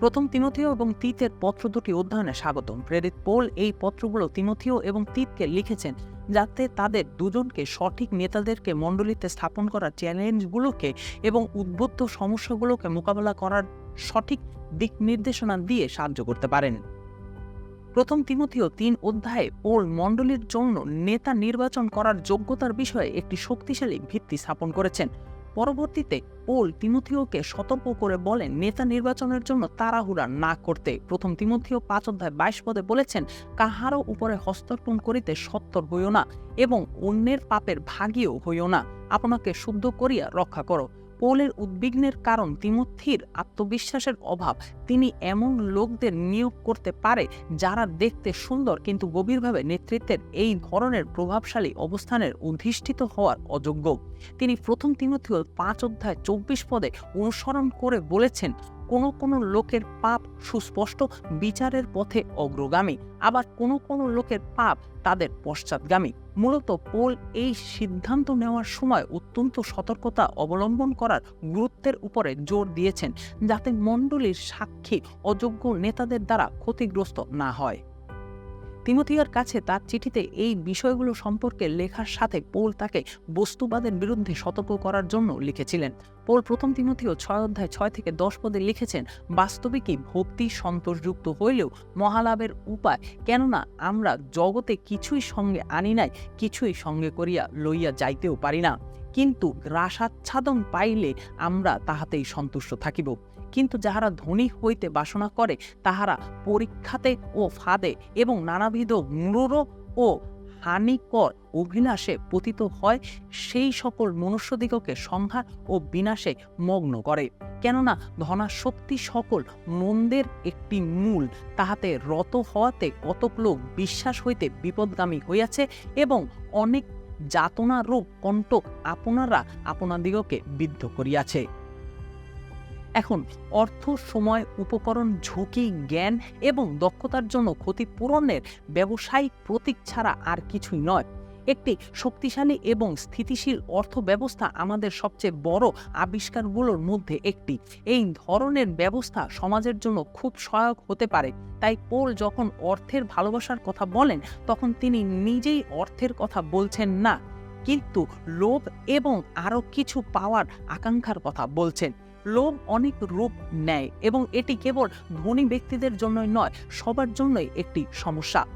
প্রথম তিমথিও এবং তিতের পত্র দুটি অধ্যয়নে স্বাগতম। প্রেরিত পোল এই পত্রগুলো তিমথিও এবং তিতকে লিখেছেন যাতে তাদের দুজনকে সঠিক নেতাদেরকে মণ্ডলীতে স্থাপন করার চ্যালেঞ্জগুলোকে এবং উদ্বুদ্ধ সমস্যাগুলোকে মোকাবেলা করার সঠিক দিক নির্দেশনা দিয়ে সাহায্য করতে পারেন। প্রথম তিমথিও তিন অধ্যায়ে পোল মণ্ডলীর জন্য নেতা নির্বাচন করার যোগ্যতার বিষয়ে একটি শক্তিশালী ভিত্তি স্থাপন করেছেন। পরবর্তীতে পোল তিমথিওকে সতর্ক করে বলেন, নেতা নির্বাচনের জন্য তাড়াহুড়া না করতে। প্রথম তিমথিও পাঁচ অধ্যায় বাইশ পদে বলেছেন, কাহারও উপরে হস্তক্ষেপ করিতে সত্তর হইও না এবং অন্যের পাপের ভাগিও হইও না। আপনাকে শুদ্ধ করিয়া রক্ষা করো। পৌলের উদ্বিগ্নের কারণ তিমুথির আত্মবিশ্বাসের অভাব। তিনি এমন লোকদের নিয়োগ করতে পারে যারা দেখতে সুন্দর কিন্তু গভীরভাবে নেতৃত্বের এই ধরনের প্রভাবশালী অবস্থানের অধিষ্ঠিত হওয়ার অযোগ্য। তিনি প্রথম তিমুথিও পাঁচ অধ্যায় চব্বিশ পদে অনুসরণ করে বলেছেন কোনো কোনো লোকের পাপ সুস্পষ্ট বিচারের পথে অগ্রগামী, আবার কোনো কোনো লোকের পাপ তাদের পশ্চাৎগামী। মূলত পোল এই সিদ্ধান্ত নেওয়ার সময় অত্যন্ত সতর্কতা অবলম্বন করার গুরুত্বের উপরে জোর দিয়েছেন, যাতে মণ্ডলীর সাক্ষী অযোগ্য নেতাদের দ্বারা ক্ষতিগ্রস্ত না হয়। তিমথিয়ার কাছে তার চিঠিতে এই বিষয়গুলো সম্পর্কে লেখার সাথে পোল তাকে বস্তুবাদের বিরুদ্ধে সতর্ক করার জন্য লিখেছিলেন। পোল প্রথম তিমথিও ছয় অধ্যায় ছয় থেকে দশ পদে লিখেছেন, বাস্তবিকই ভক্তি সন্তোষযুক্ত হইলেও মহালাভের উপায় কেননা আমরা জগতে কিছুই সঙ্গে আনি নাই, কিছুই সঙ্গে করিয়া লইয়া যাইতেও পারি না। কিন্তু গ্রাসাচ্ছাদন পাইলে আমরা তাহাতেই সন্তুষ্ট থাকিব। কিন্তু যাহারা ধনী হইতে বাসনা করে, তাহারা পরীক্ষাতে ও ফাঁদে এবং নানাবিধ মূঢ় ও হানিকর অভিলাষে পতিত হয়, সেই সকল মনুষ্যদিগকে সংহার ও বিনাশে মগ্ন করে। কেননা ধনাশক্তি সকল মন্দের একটি মূল, তাহাতে রত হওয়াতে কতক লোক বিশ্বাস হইতে বিপদগামী হইয়াছে এবং অনেক যাতনা রূপ কণ্টক আপনারা, আপনাদিগকে বিদ্ধ করিয়াছে। এখন অর্থ, সময়, উপকরণ, ঝুঁকি, জ্ঞান এবং দক্ষতার জন্য ক্ষতিপূরণের ব্যবসায়িক প্রতীক ছাড়া আর কিছুই নয়। একটি শক্তিশালী এবং স্থিতিশীল অর্থ ব্যবস্থা আমাদের সবচেয়ে বড় আবিষ্কারগুলোর মধ্যে একটি। এই ধরনের ব্যবস্থা সমাজের জন্য খুব সহায়ক হতে পারে। তাই পোল যখন অর্থের ভালোবাসার কথা বলেন, তখন তিনি নিজেই অর্থের কথা বলছেন না, কিন্তু লোভ এবং আরও কিছু পাওয়ার আকাঙ্ক্ষার কথা বলছেন। লোভ অনেক রূপ নেয় এবং এটি কেবল ধনী ব্যক্তিদের জন্যই নয়, সবার জন্যই একটি সমস্যা।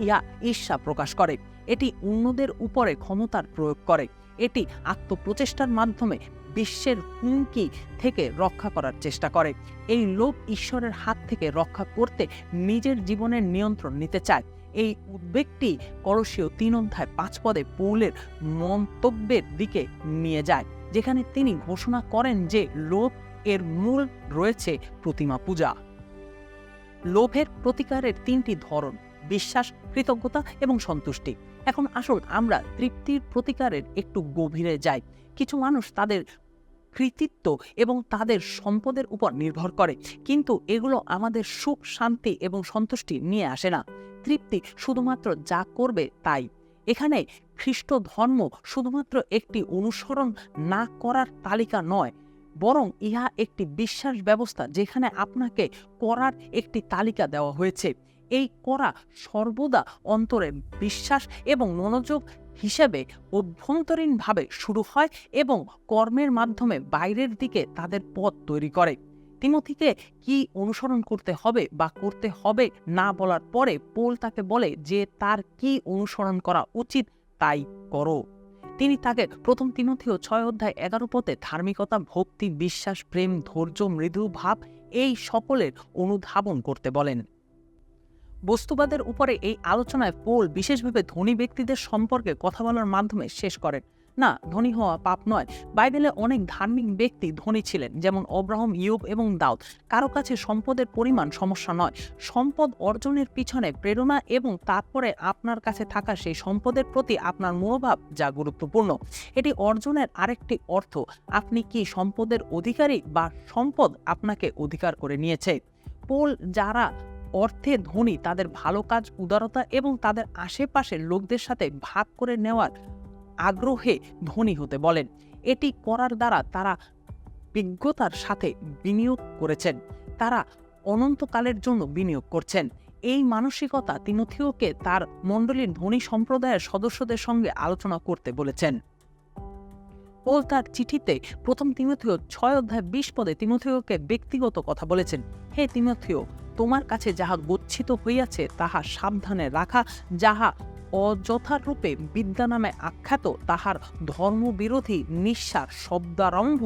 ইয়া ঈর্ষা প্রকাশ করে। এটি অন্যদের উপরে ক্ষমতার প্রয়োগ করে। এটি আত্মপ্রচেষ্টার মাধ্যমে বিশ্বের হুমকি থেকে রক্ষা করার চেষ্টা করে। এই লোভ ঈশ্বরের হাত থেকে রক্ষা করতে নিজের জীবনের নিয়ন্ত্রণ নিতে চায়। এই উদ্বেগটি করসীয় তিন অধ্যায় পাঁচ পদে পৌলের মন্তব্যের দিকে নিয়ে যায়। যেখানে তিনি ঘোষণা করেন যে লোভ এর মূল রয়েছে প্রতিমা পূজা। লোভের প্রতিকারের তিনটি ধরন, বিশ্বাস, কৃতজ্ঞতা এবং সন্তুষ্টি। এখন আসুন আমরা তৃপ্তির প্রতিকারের একটু গভীরে যাই। কিছু মানুষ তাদের কৃতিত্ব এবং তাদের সম্পদের উপর নির্ভর করে, কিন্তু এগুলো আমাদের সুখ, শান্তি এবং সন্তুষ্টি নিয়ে আসে না। তৃপ্তি শুধুমাত্র যা করবে তাই। এখানে খ্রিস্ট ধর্ম শুধুমাত্র একটি অনুসরণ না করার তালিকা নয়, বরং ইহা একটি বিশ্বাস ব্যবস্থা যেখানে আপনাকে করার একটি তালিকা দেওয়া হয়েছে। এই করা সর্বদা অন্তরে বিশ্বাস এবং মনোযোগ হিসেবে অভ্যন্তরীণভাবে শুরু হয় এবং কর্মের মাধ্যমে বাইরের দিকে তাদের পথ তৈরি করে। তিমথিকে কি অনুসরণ করতে হবে বা করতে হবে না বলার পরে পোল তাকে বলে যে তার কি অনুসরণ করা উচিত তাই করো। তিনি তাকে প্রথম তিমথিও ছয় অধ্যায় এগারো পথে ধার্মিকতা, ভক্তি, বিশ্বাস, প্রেম, ধৈর্য, মৃদু ভাব এই সকলের অনুধাবন করতে বলেন। বস্তুবাদের উপরে এই আলোচনায় পোল বিশেষভাবে ধনী ব্যক্তিদের সম্পর্কে কথা বলার মাধ্যমে শেষ করেন। না, ধনী হওয়া পাপ নয়। বাইবেলে অনেক ধার্মিক ব্যক্তি ধনী ছিলেন, যেমন অব্রাহম ইউব এবং দাউদ। কারও কাছে সম্পদের পরিমাণ সমস্যা নয়। সম্পদ অর্জনের পিছনে প্রেরণা এবং তারপরে আপনার কাছে থাকা সেই সম্পদের প্রতি আপনার মনোভাব যা গুরুত্বপূর্ণ। এটি অর্জনের আরেকটি অর্থ। আপনি কি সম্পদের অধিকারী বা সম্পদ আপনাকে অধিকার করে নিয়েছে? পোল যারা অর্থে ধনী, তাদের ভালো কাজ, উদারতা এবং তাদের আশেপাশের লোকদের সাথে ভাগ করে নেওয়ার আগ্রহে ধনী হতে বলেন। এটি করার দ্বারা তারা বিজ্ঞতার সাথে বিনিয়োগ করেছেন। তারা অনন্তকালের জন্য বিনিয়োগ করছেন। এই মানসিকতা তিমথিওকে তার মণ্ডলীর ধনী সম্প্রদায়ের সদস্যদের সঙ্গে আলোচনা করতে বলেছেন। পোল তার চিঠিতে প্রথম তিমথিও ছয় অধ্যায় বিশ পদে তিমথিওকে ব্যক্তিগত কথা বলেছেন, হে তিমথিও, তোমার কাছে যাহা গচ্ছিত হইয়াছে, তাহা সাবধানে রাখা, যাহা অযথারূপে বিদ্যা নামে আখ্যাত তাহার ধর্মবিরোধী নিঃশ্বাস শব্দারম্ভ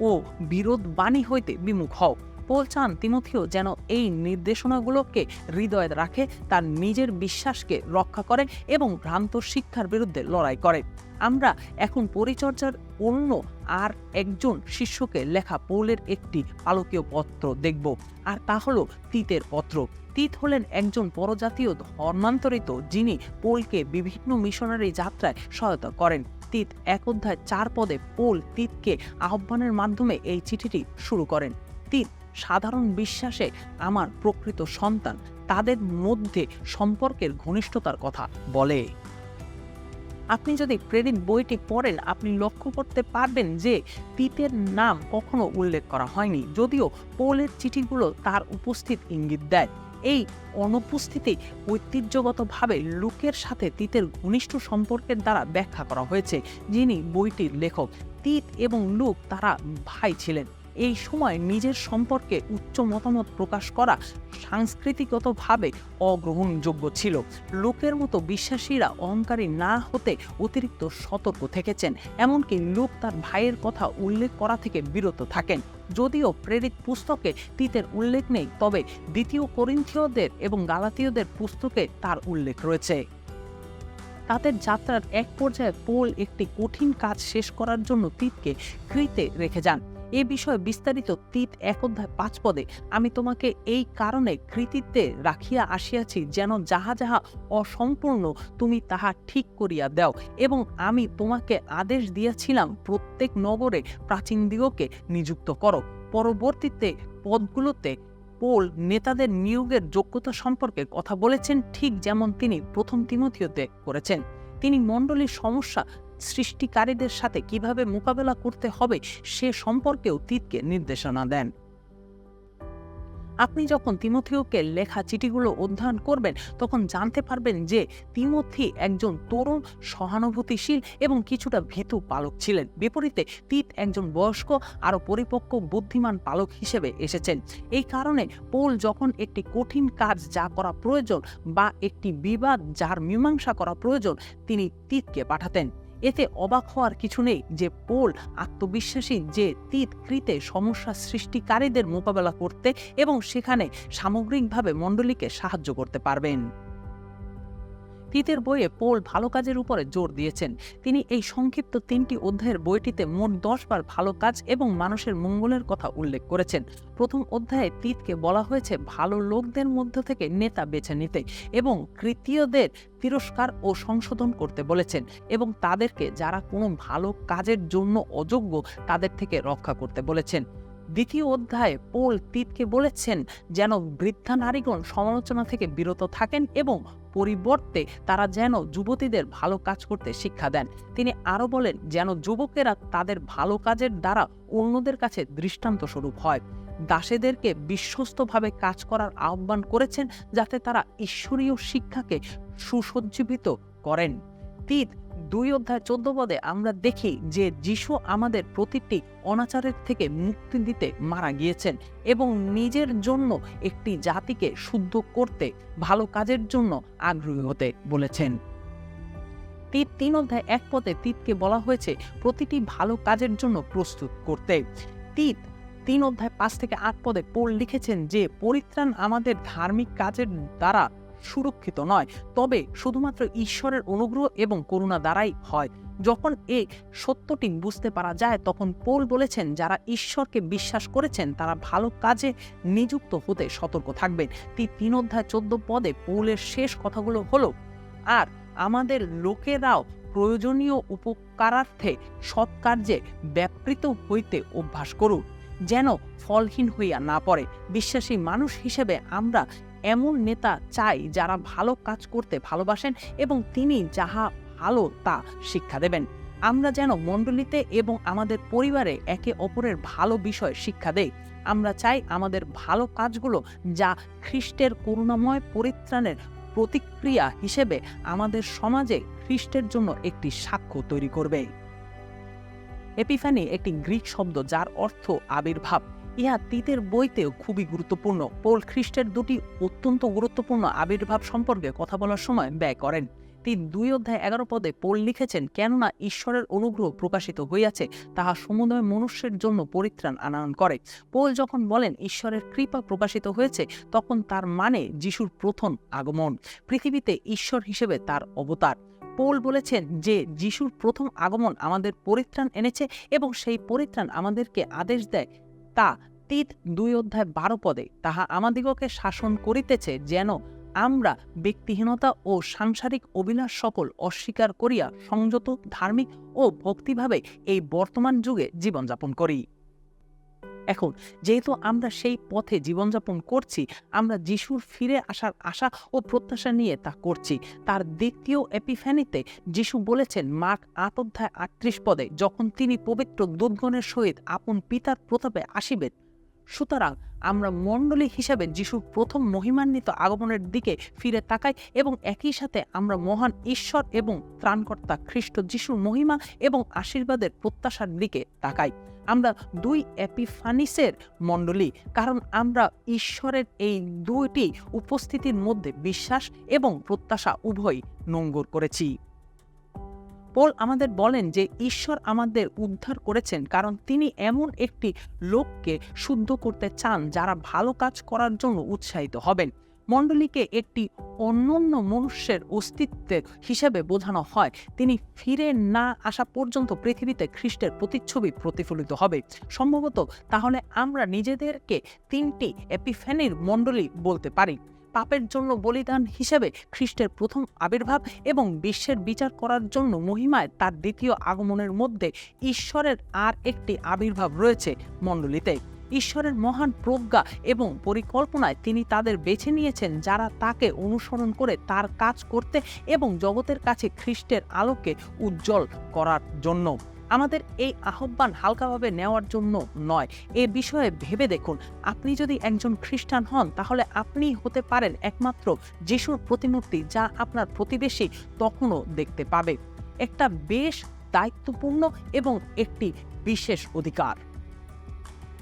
ও বিরোধ বাণী হইতে বিমুখ হও। পোল চান তিমথিও যেন এই নির্দেশনাগুলোকে হৃদয়ে রাখে, তার নিজের বিশ্বাসকে রক্ষা করে এবং ভ্রান্ত শিক্ষার বিরুদ্ধে লড়াই করে। আমরা এখন পরিচর্যার অন্য আর একজন শিষ্যকে লেখা পৌলের একটি আলোকীয় পত্র দেখব। আর তা হলো তিতের পত্র। তিত হলেন একজন পরজাতীয় ধর্মান্তরিত যিনি পোলকে বিভিন্ন মিশনারি যাত্রায় সহায়তা করেন। তিত এক অধ্যায় চার পদে পোল তিতকে আহ্বানের মাধ্যমে এই চিঠিটি শুরু করেন। তিত, সাধারণ বিশ্বাসে আমার প্রকৃত সন্তান, তাদের মধ্যে সম্পর্কের ঘনিষ্ঠতার কথা বলে। আপনি যদি প্রেরিত বইটি পড়েন, আপনি লক্ষ্য করতে পারবেন যে তিতের নাম কখনো উল্লেখ করা হয়নি। যদিও পোলের চিঠিগুলো তার উপস্থিত ইঙ্গিত দেয়। এই অনুপস্থিতি ঐতিহ্যগতভাবে লুকের সাথে তিতের ঘনিষ্ঠ সম্পর্কের দ্বারা ব্যাখ্যা করা হয়েছে, যিনি বইটির লেখক। তিত এবং লুক তারা ভাই ছিলেন। এই সময় নিজের সম্পর্কে উচ্চ মতামত প্রকাশ করা সাংস্কৃতিগতভাবে অগ্রহণযোগ্য ছিল। লোকের মতো বিশ্বাসীরা অহংকারী না হতে অতিরিক্ত সতর্ক থেকেছেন, এমনকি লোক তার ভাইয়ের কথা উল্লেখ করা থেকে বিরত থাকেন। যদিও প্রেরিত পুস্তকে তিতের উল্লেখ নেই, তবে দ্বিতীয় করিন্থীয়দের এবং গালাতীয়দের পুস্তকে তার উল্লেখ রয়েছে। তাদের যাত্রার এক পর্যায়ে পোল একটি কঠিন কাজ শেষ করার জন্য তিতকে কৃতে রেখে যান। এ বিষয়ে বিস্তারিত তিত এক অধ্যায় পাঁচ পদে আমি তোমাকে এই কারণে কৃতিত্বে রাখিয়া আসিয়াছি যেন যাহা যাহা অসম্পূর্ণ তুমি তাহা ঠিক করিয়া দাও এবং আমি তোমাকে আদেশ দিয়াছিলাম প্রত্যেক নগরে প্রাচীন দিগকে নিযুক্ত করো। পরবর্তীতে পদগুলোতে পোল নেতাদের নিয়োগের যোগ্যতা সম্পর্কে কথা বলেছেন ঠিক যেমন তিনি প্রথম তিমথিওতে করেছেন। তিনি মণ্ডলীর সমস্যা সৃষ্টিকারীদের সাথে কীভাবে মোকাবেলা করতে হবে সে সম্পর্কেও তিতকে নির্দেশনা দেন। আপনি যখন তিমথিওকে লেখা চিঠিগুলো অধ্যয়ন করবেন, তখন জানতে পারবেন যে তিমথি একজন তরুণ, সহানুভূতিশীল এবং কিছুটা ভীতু পালক ছিলেন। বিপরীতে তিত একজন বয়স্ক, আরও পরিপক্ক, বুদ্ধিমান পালক হিসেবে এসেছেন। এই কারণে পোল যখন একটি কঠিন কাজ যা করা প্রয়োজন বা একটি বিবাদ যার মীমাংসা করা প্রয়োজন, তিনি তিতকে পাঠাতেন। এতে অবাক হওয়ার কিছু নেই যে পোল আত্মবিশ্বাসী যে তিত কৃতে সমস্যা সৃষ্টিকারীদের মোকাবেলা করতে এবং সেখানে সামগ্রিকভাবে মণ্ডলীকে সাহায্য করতে পারবেন। তিতের বইয়ে পোল ভালো কাজের উপরে জোর দিয়েছেন। তিনি এই সংক্ষিপ্ত তিনটি অধ্যায়ের বইটিতে মোট দশ বার ভালো কাজ এবং মানুষের মঙ্গলের কথা উল্লেখ করেছেন। প্রথম অধ্যায়ে তিতকে বলা হয়েছে, ভালো লোকদের মধ্য থেকে নেতা বেছে নিতে এবং কৃতীয়দের তিরস্কার ও সংশোধন করতে বলেছেন এবং তাদেরকে যারা কোনো ভালো কাজের জন্য অযোগ্য, তাদের থেকে রক্ষা করতে বলেছেন। দ্বিতীয় অধ্যায়ে পোল তিতকে বলেছেন, যেন বৃদ্ধা নারীগণ সমালোচনা থেকে বিরত থাকেন এবং পরিবর্তে তারা যেন যুবতীদের ভালো কাজ করতে শিক্ষা দেন। তিনি আরও বলেন, যেন যুবকেরা তাদের ভালো কাজের দ্বারা অন্যদের কাছে দৃষ্টান্ত স্বরূপ হয়। দাসেদেরকে বিশ্বস্তভাবে কাজ করার আহ্বান করেছেন যাতে তারা ঈশ্বরীয় শিক্ষাকে সুসজ্জীবিত করেন। তিত দুই অধ্যায় চোদ্দ পদে আমরা দেখি যে যিশু আমাদের প্রতিটি অনাচারের থেকে মুক্তি দিতে মারা গিয়েছেন এবং নিজের জন্য একটি জাতিকে শুদ্ধ করতে, ভালো কাজের জন্য আগ্রহী হতে বলেছেন। তিত, তিন অধ্যায় এক পদে তীতকে বলা হয়েছে, প্রতিটি ভালো কাজের জন্য প্রস্তুত করতে। তীত, তিন অধ্যায় পাঁচ থেকে আট পদে পোল লিখেছেন যে, পরিত্রাণ আমাদের ধার্মিক কাজের দ্বারা সুরক্ষিত নয়, তবে শুধুমাত্র ঈশ্বরের অনুগ্রহ এবং করুণা দ্বারাই হয়। যখন এই সত্যটি বুঝতে পারা যায়, তখন পোল বলেছেন, যারা ঈশ্বরকে বিশ্বাস করেছেন, তারা ভালো কাজে নিযুক্ত হতে সতর্ক থাকবেন। তিন অধ্যায় চোদ্দ পদে পৌলের শেষ কথাগুলো হলো, আর আমাদের লোকেরাও প্রয়োজনীয় উপকারার্থে সৎকার্যে ব্যাপৃত হইতে অভ্যাস করুন, যেন ফলহীন হইয়া না পড়ে। বিশ্বাসী মানুষ হিসেবে আমরা এমন নেতা চাই যারা ভালো কাজ করতে ভালোবাসেন এবং তিনি যাহা ভালো তা শিক্ষা দেবেন। আমরা যেন মণ্ডলীতে এবং আমাদের পরিবারে একে অপরের ভালো বিষয় শিক্ষা দেই। আমরা চাই আমাদের ভালো কাজগুলো যা খ্রিস্টের করুণাময় পরিত্রাণের প্রতিক্রিয়া হিসেবে আমাদের সমাজে খ্রিস্টের জন্য একটি সাক্ষ্য তৈরি করবে। এপিফানি একটি গ্রিক শব্দ যার অর্থ আবির্ভাব। ইহা তিতের বইতেও খুবই গুরুত্বপূর্ণ। পোল খ্রিস্টের দুটি অত্যন্ত গুরুত্বপূর্ণ আবির্ভাব সম্পর্কে কথা বলার সময় ব্যয় করেন। তিন দুই অধ্যায় এগারো পদে পোল লিখেছেন, কেননা ঈশ্বরের অনুগ্রহ প্রকাশিত হইয়াছে, তাহা সমুদয় মনুষ্যের জন্য পরিত্রাণ আনয়ন করে। পোল যখন বলেন, ঈশ্বরের কৃপা প্রকাশিত হয়েছে, তখন তার মানে যিশুর প্রথম আগমন, পৃথিবীতে ঈশ্বর হিসেবে তার অবতার। পোল বলেছেন যে, যিশুর প্রথম আগমন আমাদের পরিত্রাণ এনেছে এবং সেই পরিত্রাণ আমাদেরকে আদেশ দেয় তা তীত দুই অধ্যায় বারো পদে তাহা আমাদিগকে শাসন করিতেছে যেন আমরা ব্যক্তিহীনতা ও সাংসারিক অভিলাষ সকল অস্বীকার করিয়া সংযত, ধার্মিক ও ভক্তিভাবে এই বর্তমান যুগে জীবনযাপন করি। এখন যেহেতু আমরা সেই পথে জীবনযাপন করছি, আমরা যিশুর ফিরে আসার আশা ও প্রত্যাশা নিয়ে তা করছি। তার দ্বিতীয় এপিফ্যানিতে যিশু বলেছেন, মার্ক আট অধ্যায় আটত্রিশ পদে, যখন তিনি পবিত্র দুধগণের সহিত আপন পিতার প্রতাপে আসিবেন সুতরাং আমরা মণ্ডলী হিসাবে যিশুর প্রথম মহিমান্বিত আগমনের দিকে ফিরে তাকাই এবং একই সাথে আমরা মহান ঈশ্বর এবং ত্রাণকর্তা খ্রিস্ট যিশুর মহিমা এবং আশীর্বাদের প্রত্যাশার দিকে তাকাই। আমরা দুই অ্যাপিফানিসের মণ্ডলী, কারণ আমরা ঈশ্বরের এই দুইটি উপস্থিতির মধ্যে বিশ্বাস এবং প্রত্যাশা উভয়ই নোঙ্গর করেছি। পোল আমাদের বলেন যে ঈশ্বর আমাদের উদ্ধার করেছেন কারণ তিনি এমন একটি লোককে শুদ্ধ করতে চান যারা ভালো কাজ করার জন্য উৎসাহিত হবেন। মণ্ডলীকে একটি অনন্য মনুষ্যের অস্তিত্বের হিসেবে বোঝানো হয়। তিনি ফিরে না আসা পর্যন্ত পৃথিবীতে খ্রিস্টের প্রতিচ্ছবি প্রতিফলিত হবে। সম্ভবত তাহলে আমরা নিজেদেরকে তিনটি এপিফ্যানির মণ্ডলী বলতে পারি। পাপের জন্য বলিদান হিসেবে খ্রিস্টের প্রথম আবির্ভাব এবং বিশ্বের বিচার করার জন্য মহিমায় তার দ্বিতীয় আগমনের মধ্যে ঈশ্বরের আর একটি আবির্ভাব রয়েছে মণ্ডলীতে। ঈশ্বরের মহান প্রজ্ঞা এবং পরিকল্পনায় তিনি তাদের বেছে নিয়েছেন যারা তাকে অনুসরণ করে তার কাজ করতে এবং জগতের কাছে খ্রিস্টের আলোকে উজ্জ্বল করার জন্য। আমাদের এই আহ্বান হালকাভাবে নেওয়ার জন্য নয়। এ বিষয়ে ভেবে দেখুন। আপনি যদি একজন খ্রিস্টান হন, তাহলে আপনি হতে পারেন একমাত্র যিশুর প্রতিমূর্তি যা আপনার প্রতিবেশী তখনও দেখতে পাবে। একটা বেশ দায়িত্বপূর্ণ এবং একটি বিশেষ অধিকার।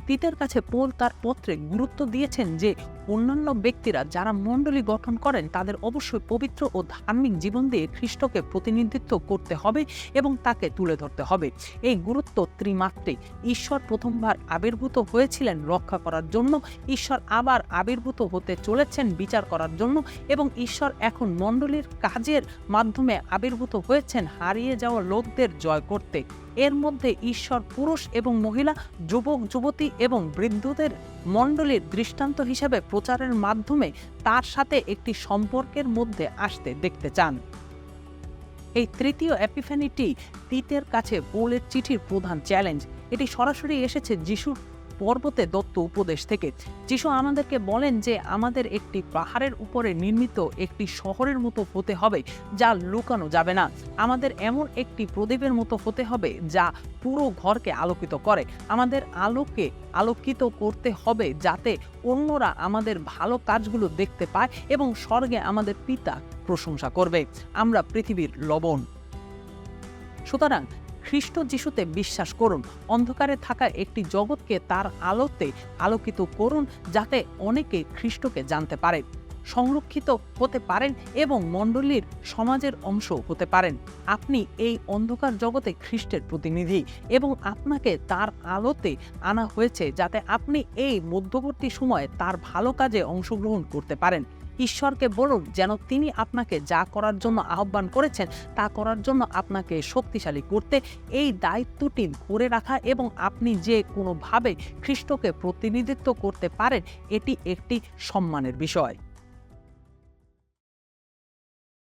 তিতের কাছে পোল তার পত্রে গুরুত্ব দিয়েছেন যে অন্যান্য ব্যক্তিরা যারা মণ্ডলী গঠন করেন, তাদের অবশ্যই পবিত্র ও ধার্মিক জীবন দিয়ে খ্রিস্টকে প্রতিনিধিত্ব করতে হবে এবং তাকে তুলে ধরতে হবে। এই গুরুত্ব ত্রিমাত্রিক। ঈশ্বর প্রথমবার আবির্ভূত হয়েছিলেন রক্ষা করার জন্য। ঈশ্বর আবার আবির্ভূত হতে চলেছেন বিচার করার জন্য এবং ঈশ্বর এখন মণ্ডলীর কাজের মাধ্যমে আবির্ভূত হয়েছেন, হারিয়ে যাওয়া লোকদের জয় করতে। এর মধ্যে ঈশ্বর পুরুষ এবং মহিলা, যুবক, যুবতী এবং বৃদ্ধদের মণ্ডলীর দৃষ্টান্ত হিসেবে প্রচারের মাধ্যমে তার সাথে একটি সম্পর্কের মধ্যে আসতে দেখতে চান। এই তৃতীয় অ্যাপিফ্যানিটি তিতের কাছে পৌলের চিঠির প্রধান চ্যালেঞ্জ। এটি সরাসরি এসেছে যিশুর পর্বতে দত্ত উপদেশ থেকে যিশু আমাদেরকে বলেন যে আমাদের একটি পাহাড়ের উপরে নির্মিত একটি শহরের মতো হতে হবে যা লুকানো যাবে না। আমাদের এমন একটি প্রদীপের মতো হতে হবে যা পুরো ঘরকে আলোকিত করে। আমাদের আলোকে আলোকিত করতে হবে যাতে অন্যরা আমাদের ভালো কাজগুলো দেখতে পায় এবং স্বর্গে আমাদের পিতা প্রশংসা করবে। আমরা পৃথিবীর লবণ। সুতরাং খ্রিস্ট যিশুতে বিশ্বাস করুন। অন্ধকারে থাকা একটি জগৎকে তার আলোতে আলোকিত করুন যাতে অনেকে খ্রিস্টকে জানতে পারে, সংরক্ষিত হতে পারেন এবং মণ্ডলীর সমাজের অংশ হতে পারেন। আপনি এই অন্ধকার জগতে খ্রিস্টের প্রতিনিধি এবং আপনাকে তার আলোতে আনা হয়েছে যাতে আপনি এই মধ্যবর্তী সময়ে তার ভালো কাজে অংশগ্রহণ করতে পারেন। ঈশ্বরকে বলুন যেন তিনি আপনাকে যা করার জন্য আহ্বান করেছেন, তা করার জন্য আপনাকে শক্তিশালী করতে এই দায়িত্বটি ধরে রাখা এবং আপনি যে কোনোভাবে খ্রিস্টকে প্রতিনিধিত্ব করতে পারেন, এটি একটি সম্মানের বিষয়।